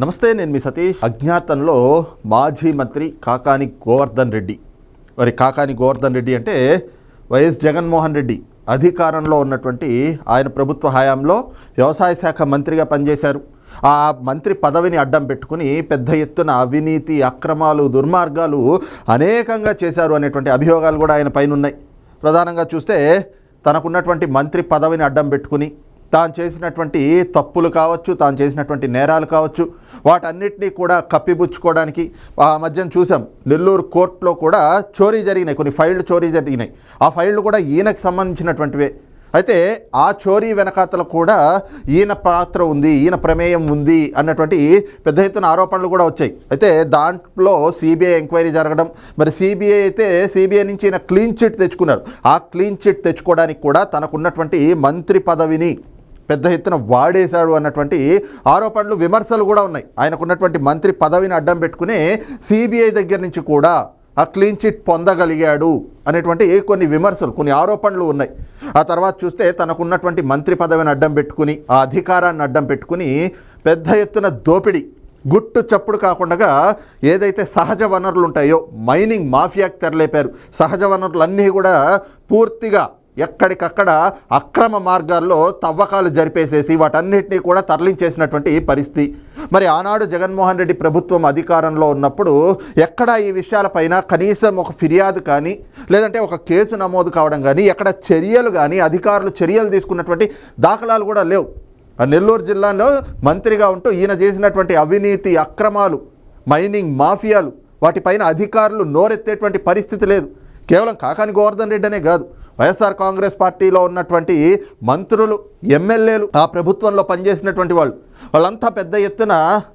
నమస్తే నేను మీ సతీష్. అజ్ఞాతంలో మాజీ మంత్రి కాకాని గోవర్ధన్ రెడ్డి. మరి కాకాని గోవర్ధన్ రెడ్డి అంటే వైఎస్ జగన్మోహన్ రెడ్డి అధికారంలో ఉన్నటువంటి ఆయన ప్రభుత్వ హయాంలో వ్యవసాయ శాఖ మంత్రిగా పనిచేశారు. ఆ మంత్రి పదవిని అడ్డం పెట్టుకుని పెద్ద ఎత్తున అవినీతి అక్రమాలు దుర్మార్గాలు అనేకంగా చేశారు అనేటువంటి అభియోగాలు కూడా ఆయన పైన ఉన్నాయి ప్రధానంగా చూస్తే తనకున్నటువంటి మంత్రి పదవిని అడ్డం పెట్టుకుని తాను చేసినటువంటి తప్పులు కావచ్చు తాను చేసినటువంటి నేరాలు కావచ్చు వాటన్నిటినీ కూడా కప్పిపుచ్చుకోవడానికి ఆ మధ్యన చూసాం నెల్లూరు కోర్టులో కూడా చోరీ జరిగినాయి కొన్ని ఫైళ్ళు చోరీ జరిగినాయి. ఆ ఫైళ్ళు కూడా ఈయనకు సంబంధించినటువంటివే. అయితే ఆ చోరీ వెనకాతల కూడా ఈయన పాత్ర ఉంది ఈయన ప్రమేయం ఉంది అన్నటువంటి పెద్ద ఎత్తున ఆరోపణలు కూడా వచ్చాయి. అయితే దాంట్లో సిబిఐ ఎంక్వైరీ జరగడం మరి సిబిఐ అయితే సిబిఐ నుంచి ఈయన క్లీన్ చిట్ తెచ్చుకున్నారు. ఆ క్లీన్ చిట్ తెచ్చుకోవడానికి కూడా తనకున్నటువంటి మంత్రి పదవిని పెద్ద ఎత్తున వాడేశాడు అన్నటువంటి ఆరోపణలు విమర్శలు కూడా ఉన్నాయి. ఆయనకున్నటువంటి మంత్రి పదవిని అడ్డం పెట్టుకుని సిబిఐ దగ్గర నుంచి కూడా ఆ క్లీన్ చిట్ పొందగలిగాడు అనేటువంటి కొన్ని విమర్శలు కొన్ని ఆరోపణలు ఉన్నాయి. ఆ తర్వాత చూస్తే తనకున్నటువంటి మంత్రి పదవిని అడ్డం పెట్టుకుని ఆ అధికారాన్ని అడ్డం పెట్టుకుని పెద్ద ఎత్తున దోపిడీ గుట్టు చప్పుడు కాకుండా ఏదైతే సహజ వనరులు ఉంటాయో మైనింగ్ మాఫియాకి తెరలేపారు. సహజ వనరులన్నీ కూడా పూర్తిగా ఎక్కడికక్కడ అక్రమ మార్గాల్లో తవ్వకాలు జరిపేసేసి వాటన్నిటినీ కూడా తరలించేసినటువంటి పరిస్థితి. మరి ఆనాడు జగన్మోహన్ రెడ్డి ప్రభుత్వం అధికారంలో ఉన్నప్పుడు ఎక్కడ ఈ విషయాలపైన కనీసం ఒక ఫిర్యాదు కానీ లేదంటే ఒక కేసు నమోదు కావడం కానీ ఎక్కడ చర్యలు కానీ అధికారులు చర్యలు తీసుకున్నటువంటి దాఖలాలు కూడా లేవు. ఆ నెల్లూరు జిల్లాలో మంత్రిగా ఉంటూ ఈయన చేసినటువంటి అవినీతి అక్రమాలు మైనింగ్ మాఫియాలు వాటిపైన అధికారులు నోరెత్తేటువంటి పరిస్థితి లేదు. కేవలం కాకాని గోవర్ధన్ రెడ్డి అనే కాదు. వైఎస్ఆర్ కాంగ్రెస్ పార్టీలో ఉన్నటువంటి మంత్రులు ఎమ్మెల్యేలు ఆ ప్రభుత్వంలో పనిచేసినటువంటి వాళ్ళు. వాళ్ళంతా పెద్ద ఎత్తున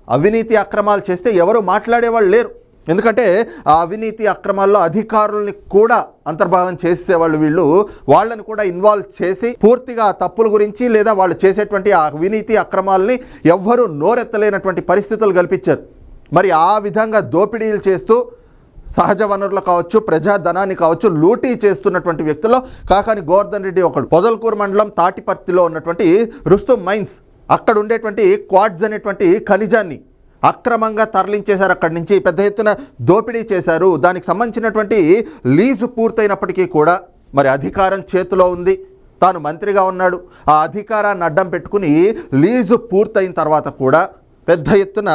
అవినీతి అక్రమాలు చేస్తే ఎవరు మాట్లాడేవాళ్ళు లేరు. ఎందుకంటే ఆ అవినీతి అక్రమాల్లో అధికారుల్ని కూడా అంతర్భాగం చేసేవాళ్ళు వీళ్ళు. వాళ్ళని కూడా ఇన్వాల్వ్ చేసి పూర్తిగా తప్పుల గురించి లేదా వాళ్ళు చేసేటువంటి ఆ అవినీతి అక్రమాలని ఎవ్వరూ నోరెత్తలేనటువంటి పరిస్థితులు కల్పించారు. మరి ఆ విధంగా దోపిడీలు చేస్తూ సహజ వనరులు కావచ్చు ప్రజాధనాన్ని కావచ్చు లూటీ చేస్తున్నటువంటి వ్యక్తుల్లో కాకాని గోవర్ధన్ రెడ్డి ఒకడు. పొదలకూరు మండలం తాటిపర్తిలో ఉన్నటువంటి రుస్తుం మైన్స్. అక్కడ ఉండేటువంటి క్వాడ్స్ అనేటువంటి ఖనిజాన్ని అక్రమంగా తరలించేశారు అక్కడి నుంచి. పెద్ద ఎత్తున దోపిడీ చేశారు. దానికి సంబంధించినటువంటి లీజు పూర్తయినప్పటికీ కూడా మరి అధికారం చేతిలో ఉంది. తాను మంత్రిగా ఉన్నాడు. ఆ అధికారాన్ని అడ్డం పెట్టుకుని లీజు పూర్తయిన తర్వాత కూడా పెద్ద ఎత్తున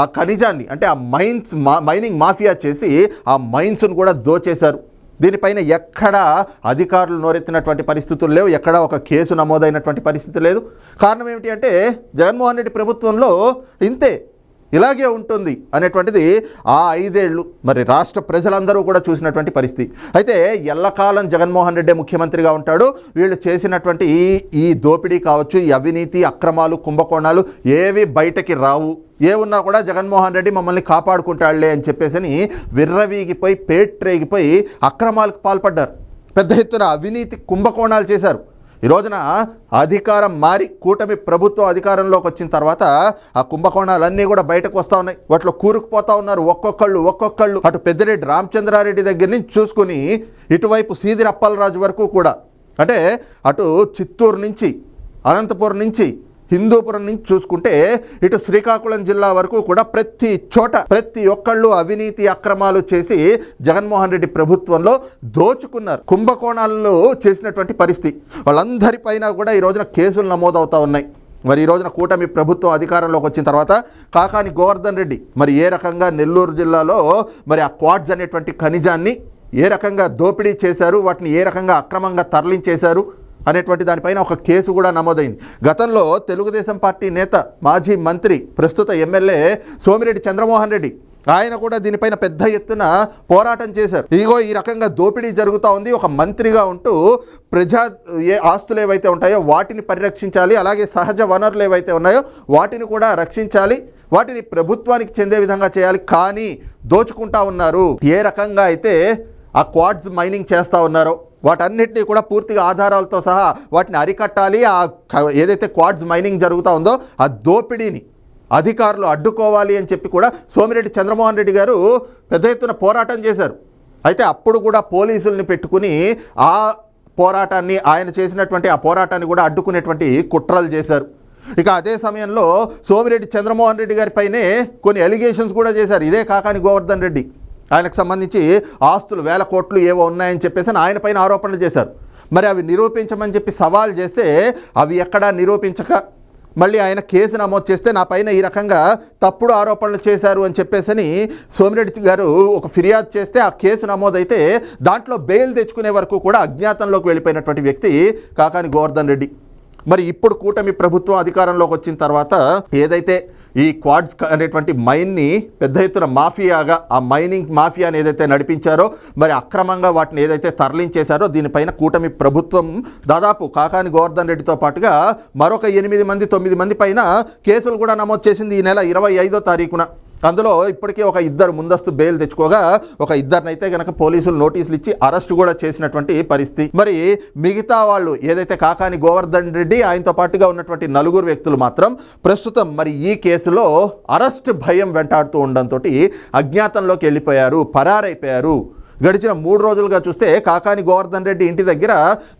ఆ ఖనిజాన్ని అంటే ఆ మైన్స్ మా మైనింగ్ మాఫియా చేసి ఆ మైన్స్ను కూడా దోచేశారు. దీనిపైన ఎక్కడా అధికారులు నోరెత్తినటువంటి పరిస్థితులు లేవు ఎక్కడ ఒక కేసు నమోదైనటువంటి పరిస్థితి లేదు. కారణం ఏమిటి అంటే జగన్మోహన్ రెడ్డి ప్రభుత్వంలో ఇంతే. ఇలాగే ఉంటుంది అనేటువంటిది ఆ ఐదేళ్ళు మరి రాష్ట్ర ప్రజలందరూ కూడా చూసినటువంటి పరిస్థితి. అయితే ఎల్లకాలం జగన్మోహన్ రెడ్డి ముఖ్యమంత్రిగా ఉంటాడు. వీళ్ళు చేసినటువంటి ఈ ఈ దోపిడీ కావచ్చు ఈ అవినీతి అక్రమాలు కుంభకోణాలు ఏవి బయటకి రావు. ఏ ఉన్నా కూడా జగన్మోహన్ రెడ్డి మమ్మల్ని కాపాడుకుంటాడులే అని చెప్పేసి విర్రవీగిపోయి పేట్రేగిపోయి అక్రమాలకు పాల్పడ్డారు. పెద్ద ఎత్తున అవినీతి కుంభకోణాలు చేశారు. ఈ రోజున అధికారం మారి కూటమి ప్రభుత్వం అధికారంలోకి వచ్చిన తర్వాత ఆ కుంభకోణాలన్నీ కూడా బయటకు వస్తూ ఉన్నాయి. వాటిలో కూరుకుపోతా ఉన్నారు ఒక్కొక్కళ్ళు ఒక్కొక్కళ్ళు. అటు పెద్దిరెడ్డి రామచంద్రారెడ్డి దగ్గర నుంచి చూసుకుని ఇటువైపు సీదిరి వరకు కూడా. అంటే అటు చిత్తూరు నుంచి అనంతపురం నుంచి హిందూపురం నుంచి చూసుకుంటే ఇటు శ్రీకాకుళం జిల్లా వరకు కూడా ప్రతి చోట ప్రతి ఒక్కళ్ళు అవినీతి అక్రమాలు చేసి జగన్మోహన్ రెడ్డి ప్రభుత్వంలో దోచుకున్నారు. కుంభకోణాల్లో చేసినటువంటి పరిస్థితి. వాళ్ళందరిపైన కూడా ఈ రోజున కేసులు నమోదవుతూ ఉన్నాయి. మరి ఈ రోజున కూటమి ప్రభుత్వం అధికారంలోకి వచ్చిన తర్వాత కాకాని గోవర్ధన్ రెడ్డి మరి ఏ రకంగా నెల్లూరు జిల్లాలో మరి ఆ క్వాడ్స్ అనేటువంటి ఖనిజాన్ని ఏ రకంగా దోపిడీ చేశారు? వాటిని ఏ రకంగా అక్రమంగా తరలించేశారు? అనేటువంటి దానిపైన ఒక కేసు కూడా నమోదైంది. గతంలో తెలుగుదేశం పార్టీ నేత మాజీ మంత్రి ప్రస్తుత ఎమ్మెల్యే సోమిరెడ్డి చంద్రమోహన్ రెడ్డి ఆయన కూడా దీనిపైన పెద్ద ఎత్తున పోరాటం చేశారు. ఇదిగో ఈ రకంగా దోపిడీ జరుగుతూ ఉంది. ఒక మంత్రిగా ఉంటూ ప్రజా ఏ ఆస్తులు ఏవైతే ఉంటాయో వాటిని పరిరక్షించాలి అలాగే సహజ వనరులు ఏవైతే ఉన్నాయో వాటిని కూడా రక్షించాలి వాటిని ప్రభుత్వానికి చెందే విధంగా చేయాలి. కానీ దోచుకుంటా ఉన్నారు. ఏ రకంగా అయితే ఆ క్వాడ్స్ మైనింగ్ చేస్తూ ఉన్నారో. వాటన్నిటినీ కూడా పూర్తిగా ఆధారాలతో సహా వాటిని అరికట్టాలి. ఆ ఏదైతే క్వాడ్స్ మైనింగ్ జరుగుతూ ఉందో ఆ దోపిడీని అధికారులు అడ్డుకోవాలి అని చెప్పి కూడా సోమిరెడ్డి చంద్రమోహన్ రెడ్డి గారు పెద్ద ఎత్తున పోరాటం చేశారు. అయితే అప్పుడు కూడా పోలీసుల్ని పెట్టుకుని ఆ పోరాటాన్ని ఆయన చేసినటువంటి ఆ పోరాటాన్ని కూడా అడ్డుకునేటువంటి కుట్రలు చేశారు. ఇక అదే సమయంలో సోమిరెడ్డి చంద్రమోహన్ రెడ్డి గారిపైనే కొన్ని ఎలిగేషన్స్ కూడా చేశారు. ఇదే కాకాని గోవర్ధన్ రెడ్డి. ఆయనకు సంబంధించి ఆస్తులు వేల కోట్లు ఏవో ఉన్నాయని చెప్పేసి ఆయన పైన ఆరోపణలు చేశారు. మరి అవి నిరూపించమని చెప్పి సవాల్ చేస్తే అవి ఎక్కడా నిరూపించక మళ్ళీ ఆయన కేసు నమోదు చేస్తే నా పైన ఈ రకంగా తప్పుడు ఆరోపణలు చేశారు అని చెప్పేసని సోమిరెడ్డి గారు ఒక ఫిర్యాదు చేస్తే ఆ కేసు నమోదైతే దాంట్లో బెయిల్ తెచ్చుకునే వరకు కూడా అజ్ఞాతంలోకి వెళ్ళిపోయినటువంటి వ్యక్తి కాకాని గోవర్ధన్ రెడ్డి. మరి ఇప్పుడు కూటమి ప్రభుత్వం అధికారంలోకి వచ్చిన తర్వాత ఏదైతే ఈ క్వాడ్స్ అనేటువంటి మైన్ని పెద్ద ఎత్తున మాఫియాగా ఆ మైనింగ్ మాఫియాని ఏదైతే నడిపించారో మరి అక్రమంగా వాటిని ఏదైతే తరలించేశారో దీనిపైన కూటమి ప్రభుత్వం దాదాపు కాకాని గోవర్ధన్ రెడ్డితో పాటుగా మరొక ఎనిమిది మంది తొమ్మిది మంది పైన కేసులు కూడా నమోదు చేసింది ఈ నెల ఇరవై ఐదో తారీఖున. అందులో ఇప్పటికీ ఒక ఇద్దరు ముందస్తు బెయిల్ తెచ్చుకోగా ఒక ఇద్దరినైతే గనక పోలీసులు నోటీసులు ఇచ్చి అరెస్ట్ కూడా చేసినటువంటి పరిస్థితి. మరి మిగతా వాళ్ళు ఏదైతే కాకాని గోవర్ధన్ రెడ్డి ఆయనతో పాటుగా ఉన్నటువంటి నలుగురు వ్యక్తులు మాత్రం ప్రస్తుతం మరి ఈ కేసులో అరెస్ట్ భయం వెంటాడుతూ ఉండడంతో అజ్ఞాతంలోకి వెళ్ళిపోయారు పరారైపోయారు. గడిచిన మూడు రోజులుగా చూస్తే కాకాని గోవర్ధన్ రెడ్డి ఇంటి దగ్గర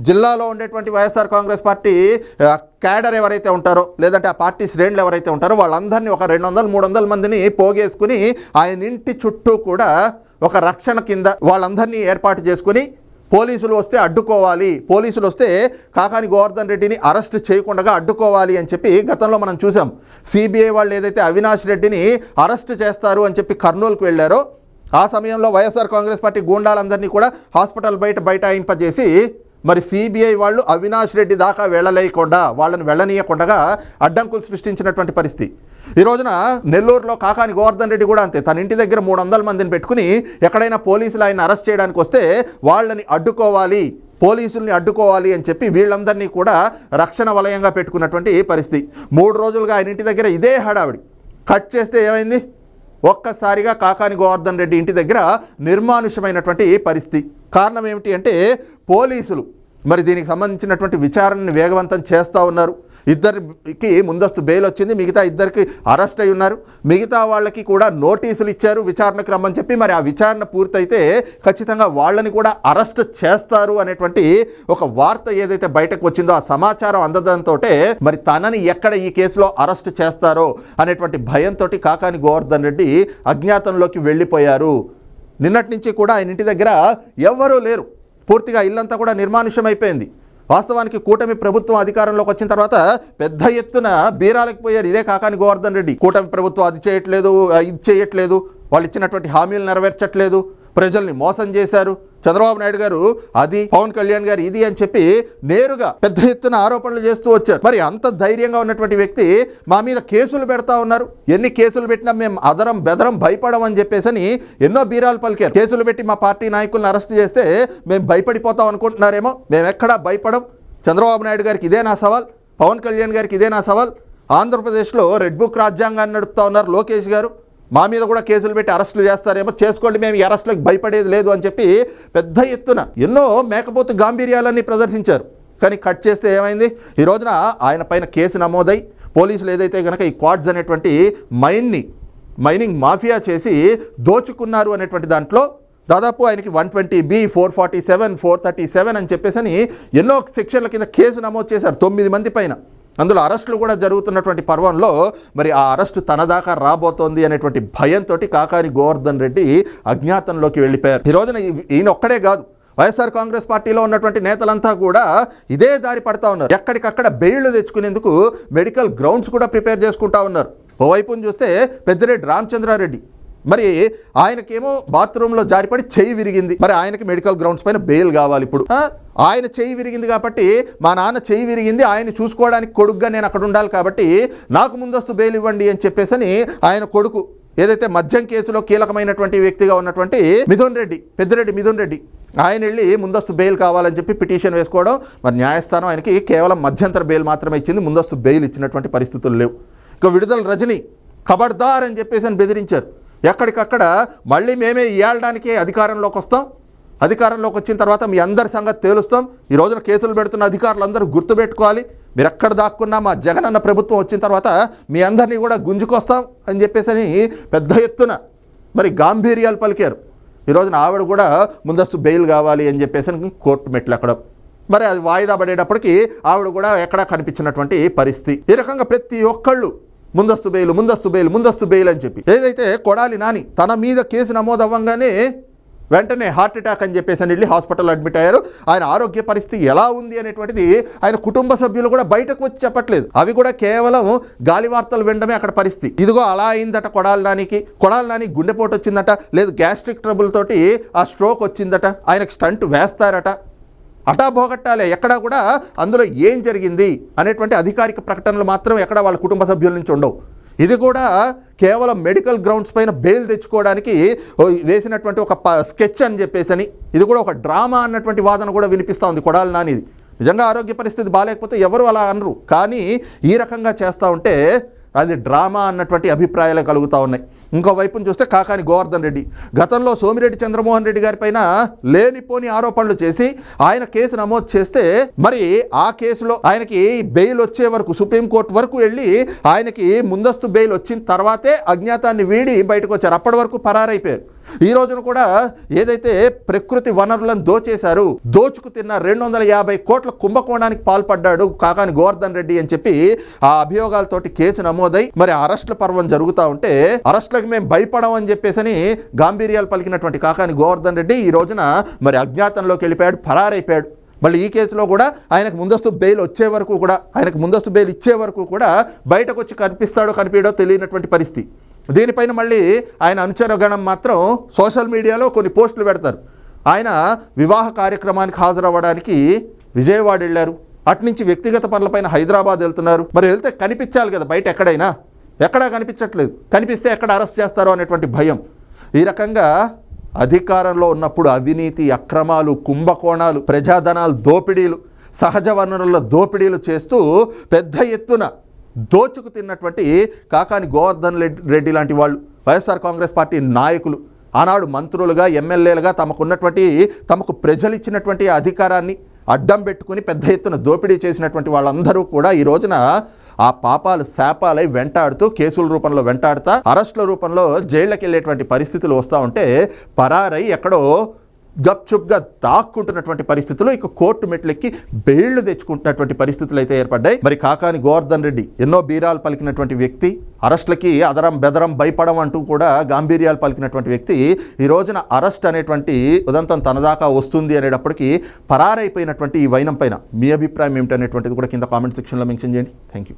జిల్లాలో ఉండేటువంటి వైఎస్ఆర్ కాంగ్రెస్ పార్టీ క్యాడర్ ఎవరైతే ఉంటారో లేదంటే ఆ పార్టీ శ్రేణులు ఎవరైతే ఉంటారో వాళ్ళందరినీ ఒక రెండు వందలు మూడు వందల మందిని పోగేసుకుని ఆయన ఇంటి చుట్టూ కూడా ఒక రక్షణ కింద వాళ్ళందరినీ ఏర్పాటు చేసుకుని పోలీసులు వస్తే అడ్డుకోవాలి. పోలీసులు వస్తే కాకాని గోవర్ధన్ రెడ్డిని అరెస్ట్ చేయకుండా అడ్డుకోవాలి అని చెప్పి గతంలో మనం చూసాం. సిబిఐ వాళ్ళు ఏదైతే అవినాష్ రెడ్డిని అరెస్ట్ చేస్తారు అని చెప్పి కర్నూలుకు వెళ్ళారో ఆ సమయంలో వైఎస్ఆర్ కాంగ్రెస్ పార్టీ గూండాలందరినీ కూడా హాస్పిటల్ బయట బైఠాయింపజేసి మరి సిబిఐ వాళ్ళు అవినాష్ రెడ్డి దాకా వెళ్ళలేయకుండా వాళ్ళని వెళ్ళనీయకుండా అడ్డంకులు సృష్టించినటువంటి పరిస్థితి. ఈ రోజున నెల్లూరులో కాకాని గోవర్ధన్ రెడ్డి కూడా అంతే తన ఇంటి దగ్గర మూడు వందల మందిని పెట్టుకుని ఎక్కడైనా పోలీసులు ఆయన అరెస్ట్ చేయడానికి వస్తే వాళ్ళని అడ్డుకోవాలి పోలీసుల్ని అడ్డుకోవాలి అని చెప్పి వీళ్ళందరినీ కూడా రక్షణ వలయంగా పెట్టుకున్నటువంటి పరిస్థితి. మూడు రోజులుగా ఆయన ఇంటి దగ్గర ఇదే హడావిడి. కట్ చేస్తే ఏమైంది? ఒక్కసారిగా కాకాని గోవర్ధన్ రెడ్డి ఇంటి దగ్గర నిర్మానుష్యమైనటువంటి పరిస్థితి. కారణం ఏమిటి అంటే పోలీసులు మరి దీనికి సంబంధించినటువంటి విచారణను వేగవంతం చేస్తూ ఉన్నారు. ఇద్దరికి ముందస్తు బెయిల్ వచ్చింది. మిగతా ఇద్దరికి అరెస్ట్ అయి ఉన్నారు. మిగతా వాళ్ళకి కూడా నోటీసులు ఇచ్చారు విచారణకు రమ్మని చెప్పి. మరి ఆ విచారణ పూర్తయితే ఖచ్చితంగా వాళ్ళని కూడా అరెస్ట్ చేస్తారు అనేటువంటి ఒక వార్త ఏదైతే బయటకు వచ్చిందో ఆ సమాచారం అందడంతో మరి తనని ఎక్కడ ఈ కేసులో అరెస్ట్ చేస్తారో అనేటువంటి భయంతో కాకాని గోవర్ధన్ రెడ్డి అజ్ఞాతంలోకి వెళ్ళిపోయారు. నిన్నటి నుంచి కూడా ఆయన ఇంటి దగ్గర ఎవ్వరూ లేరు. పూర్తిగా ఇల్లంతా కూడా నిర్మానుష్యమైపోయింది. వాస్తవానికి కూటమి ప్రభుత్వం అధికారంలోకి వచ్చిన తర్వాత పెద్ద ఎత్తున బీరాలకు పోయాడు ఇదే కాకాని గోవర్ధన్ రెడ్డి. కూటమి ప్రభుత్వం అది చేయట్లేదు ఇది చేయట్లేదు వాళ్ళు ఇచ్చినటువంటి హామీలు నెరవేర్చట్లేదు. ప్రజల్ని మోసం చేశారు. చంద్రబాబు నాయుడు గారు అది పవన్ కళ్యాణ్ గారు ఇది అని చెప్పి నేరుగా పెద్ద ఎత్తున ఆరోపణలు చేస్తూ వచ్చారు. మరి అంత ధైర్యంగా ఉన్నటువంటి వ్యక్తి మా మీద కేసులు పెడతా ఉన్నారు. ఎన్ని కేసులు పెట్టినా మేము అదరం బెదరం భయపడం అని ఎన్నో బీరాలు పలికారు. కేసులు పెట్టి మా పార్టీ నాయకులను అరెస్ట్ చేస్తే మేము భయపడిపోతాం అనుకుంటున్నారేమో. మేము ఎక్కడా భయపడం? చంద్రబాబు నాయుడు గారికి ఇదే నా సవాల్. పవన్ కళ్యాణ్ గారికి ఇదే నా సవాల్. ఆంధ్రప్రదేశ్లో రెడ్ బుక్ రాజ్యాంగాన్ని నడుపుతా ఉన్నారు లోకేష్ గారు. మా మీద కూడా కేసులు పెట్టి అరెస్టులు చేస్తారేమో చేసుకోండి మేము ఈ అరెస్టులకు భయపడేది లేదు అని చెప్పి పెద్ద ఎత్తున ఎన్నో మేకపోతు గాంభీర్యాలన్నీ ప్రదర్శించారు. కానీ కట్ చేస్తే ఏమైంది? ఈ రోజున ఆయన పైన కేసు నమోదై పోలీసులు ఏదైతే కనుక ఈ క్వాడ్స్ అనేటువంటి మైన్ని మైనింగ్ మాఫియా చేసి దోచుకున్నారు అనేటువంటి దాంట్లో దాదాపు ఆయనకి one twenty B four forty seven four thirty seven అని చెప్పేసి అని ఎన్నో సెక్షన్ల కింద కేసు నమోదు చేశారు తొమ్మిది మంది పైన. అందులో అరెస్టులు కూడా జరుగుతున్నటువంటి పర్వంలో మరి ఆ అరెస్టు తన దాకా రాబోతోంది అనేటువంటి భయంతో కాకాని గోవర్ధన్ రెడ్డి అజ్ఞాతంలోకి వెళ్ళిపోయారు. ఈ రోజున ఈయన ఒక్కడే కాదు. వైఎస్ఆర్ కాంగ్రెస్ పార్టీలో ఉన్నటువంటి నేతలంతా కూడా ఇదే దారి పడతా ఉన్నారు. ఎక్కడికక్కడ బెయిళ్ళు తెచ్చుకునేందుకు మెడికల్ గ్రౌండ్స్ కూడా ప్రిపేర్ చేసుకుంటా ఉన్నారు. ఓవైపును చూస్తే పెద్దిరెడ్డి రామచంద్రారెడ్డి. మరి ఆయనకేమో బాత్రూంలో జారిపడి చేయి విరిగింది. మరి ఆయనకి మెడికల్ గ్రౌండ్స్ పైన బెయిల్ కావాలి ఇప్పుడు. ఆయన చేయి విరిగింది కాబట్టి మా నాన్న చేయి విరిగింది ఆయన చూసుకోవడానికి కొడుకుగా నేను అక్కడ ఉండాలి కాబట్టి నాకు ముందస్తు బెయిల్ ఇవ్వండి అని చెప్పేసి ఆయన కొడుకు ఏదైతే మద్యం కేసులో కీలకమైనటువంటి వ్యక్తిగా ఉన్నటువంటి మిథున్ రెడ్డి పెద్దిరెడ్డి మిథున్ రెడ్డి ఆయన వెళ్ళి ముందస్తు బెయిల్ కావాలని చెప్పి పిటిషన్ వేసుకోవడం మరి న్యాయస్థానం ఆయనకి కేవలం మధ్యంతర బెయిల్ మాత్రమే ఇచ్చింది ముందస్తు బెయిల్ ఇచ్చినటువంటి పరిస్థితులు లేవు. ఇక విడుదల రజని ఖబర్దార్ అని చెప్పేసి అని బెదిరించారు. ఎక్కడికక్కడ మళ్ళీ మేమే ఏళ్ళడానికే అధికారంలోకి వస్తాం. అధికారంలోకి వచ్చిన తర్వాత మీ అందరి సంగతి తేలుస్తాం. ఈ రోజున కేసులు పెడుతున్న అధికారులు అందరూ గుర్తుపెట్టుకోవాలి మీరు ఎక్కడ దాక్కున్నా మా జగనన్న ప్రభుత్వం వచ్చిన తర్వాత మీ అందరినీ కూడా గుంజుకొస్తాం అని చెప్పేసి అని పెద్ద ఎత్తున మరి గాంభీర్యాలు పలికారు. ఈ రోజున ఆవిడ కూడా ముందస్తు బెయిల్ కావాలి అని చెప్పేసి అని కోర్టు మెట్లు ఎక్కడం. మరి అది వాయిదా పడేటప్పటికి ఆవిడ కూడా ఎక్కడా కనిపించినటువంటి పరిస్థితి. ఈ రకంగా ప్రతి ఒక్కళ్ళు ముందస్తు బెయిల్ ముందస్తు బెయిల్ ముందస్తు బెయిల్ అని చెప్పి. ఏదైతే కొడాలి నాని తన మీద కేసు నమోదు అవ్వంగానే వెంటనే హార్ట్ అటాక్ అని చెప్పేసి అని వెళ్ళి హాస్పిటల్ అడ్మిట్ అయ్యారు. ఆయన ఆరోగ్య పరిస్థితి ఎలా ఉంది అనేటువంటిది ఆయన కుటుంబ సభ్యులు కూడా బయటకు వచ్చి చెప్పట్లేదు. అవి కూడా కేవలం గాలి వార్తలు వినడమే అక్కడ పరిస్థితి. ఇదిగో అలా అయిందట కొడాలి నానికి. కొడాలి నాని గుండెపోటు వచ్చిందట లేదు గ్యాస్ట్రిక్ ట్రబుల్ తోటి ఆ స్ట్రోక్ వచ్చిందట ఆయనకు స్టంట్ వేస్తారట. అటా పోగొట్టాలి ఎక్కడా కూడా అందులో ఏం జరిగింది అనేటువంటి అధికారిక ప్రకటనలు మాత్రం ఎక్కడ వాళ్ళ కుటుంబ సభ్యుల నుంచి ఉండవు. ఇది కూడా కేవలం మెడికల్ గ్రౌండ్స్ పైన బెయిల్ తెచ్చుకోవడానికి వేసినటువంటి ఒక స్కెచ్ అని చెప్పేసి అని ఇది కూడా ఒక డ్రామా అన్నటువంటి వాదన కూడా వినిపిస్తూ ఉంది కొడాలి నానిది. నిజంగా ఆరోగ్య పరిస్థితి బాగాలేకపోతే ఎవరు అలా అనరు. కానీ ఈ రకంగా చేస్తూ ఉంటే అది డ్రామా అన్నటువంటి అభిప్రాయాలు కలుగుతూ ఉన్నాయి. ఇంకో వైపును చూస్తే కాకాని గోవర్ధన్ రెడ్డి. గతంలో సోమిరెడ్డి చంద్రమోహన్ రెడ్డి గారి పైన లేనిపోని ఆరోపణలు చేసి ఆయన కేసు నమోదు చేస్తే మరి ఆ కేసులో ఆయనకి బెయిల్ వచ్చే వరకు సుప్రీంకోర్టు వరకు వెళ్ళి ఆయనకి ముందస్తు బెయిల్ వచ్చిన తర్వాతే అజ్ఞాతాన్ని వీడి బయటకు వచ్చారు. అప్పటి వరకు పరారైపోయారు. ఈ రోజున కూడా ఏదైతే ప్రకృతి వనరులను దోచేశారు దోచుకు తిన్న రెండు వందల యాభై కోట్ల కుంభకోణానికి పాల్పడ్డాడు కాకాని గోవర్ధన్ రెడ్డి అని చెప్పి ఆ అభియోగాలతోటి కేసు నమోదై మరి అరెస్టుల పర్వం జరుగుతూ ఉంటే అరెస్టులకు మేము భయపడం అని గాంభీర్యాలు పలికినటువంటి కాకాని గోవర్ధన్ రెడ్డి ఈ రోజున మరి అజ్ఞాతంలోకి వెళ్ళిపోయాడు పరారైపోయాడు. మళ్ళీ ఈ కేసులో కూడా ఆయనకు ముందస్తు బెయిల్ వచ్చే వరకు కూడా ఆయనకు ముందస్తు బెయిల్ ఇచ్చే వరకు కూడా బయటకు వచ్చి కనిపిస్తాడో కనిపించడో తెలియనటువంటి పరిస్థితి. దీనిపైన మళ్ళీ ఆయన అనుచరగణం మాత్రం సోషల్ మీడియాలో కొన్ని పోస్టులు పెడతారు. ఆయన వివాహ కార్యక్రమానికి హాజరవ్వడానికి విజయవాడ వెళ్ళారు. అట్నుంచి వ్యక్తిగత పనులపైన హైదరాబాద్ వెళ్తున్నారు. మరి వెళ్తే కనిపించాలి కదా బయట ఎక్కడైనా? ఎక్కడా కనిపించట్లేదు. కనిపిస్తే ఎక్కడ అరెస్ట్ చేస్తారో అనేటువంటి భయం. ఈ రకంగా అధికారంలో ఉన్నప్పుడు అవినీతి అక్రమాలు కుంభకోణాలు ప్రజాధనాలు దోపిడీలు సహజ వనరుల దోపిడీలు చేస్తూ పెద్ద ఎత్తున దోచుకు తిన్నటువంటి కాకాని గోవర్ధన్ రెడ్డి- రెడ్డి లాంటి వాళ్ళు వైఎస్ఆర్ కాంగ్రెస్ పార్టీ నాయకులు. ఆనాడు మంత్రులుగా ఎమ్మెల్యేలుగా తమకున్నటువంటి తమకు ప్రజలు ఇచ్చినటువంటి అధికారాన్ని అడ్డం పెట్టుకుని పెద్ద ఎత్తున దోపిడీ చేసినటువంటి వాళ్ళందరూ కూడా ఈ రోజున ఆ పాపాలు శాపాలై వెంటాడుతూ కేసుల రూపంలో వెంటాడుతా అరెస్టుల రూపంలో జైళ్ళకి వెళ్ళేటువంటి పరిస్థితులు వస్తూ ఉంటే పరారై ఎక్కడో గప్చుప్గా దాక్కుంటున్నటువంటి పరిస్థితులు ఇక కోర్టు మెట్లెక్కి బెయిళ్ళు తెచ్చుకుంటున్నటువంటి పరిస్థితులు అయితే ఏర్పడ్డాయి. మరి కాకాని గోవర్ధన్ రెడ్డి ఎన్నో బీరాలు పలికినటువంటి వ్యక్తి అరెస్టులకి అదరం బెదరం భయపడం అంటూ కూడా గాంభీర్యాలు పలికినటువంటి వ్యక్తి ఈ రోజున అరెస్ట్ అనేటువంటి ఉదంతం తనదాకా వస్తుంది అనేటప్పటికీ పరారైపోయినటువంటి ఈ వైనం పైన మీ అభిప్రాయం ఏమిటనేటువంటిది కూడా కింద కామెంట్ సెక్షన్లో మెన్షన్ చేయండి. Thank you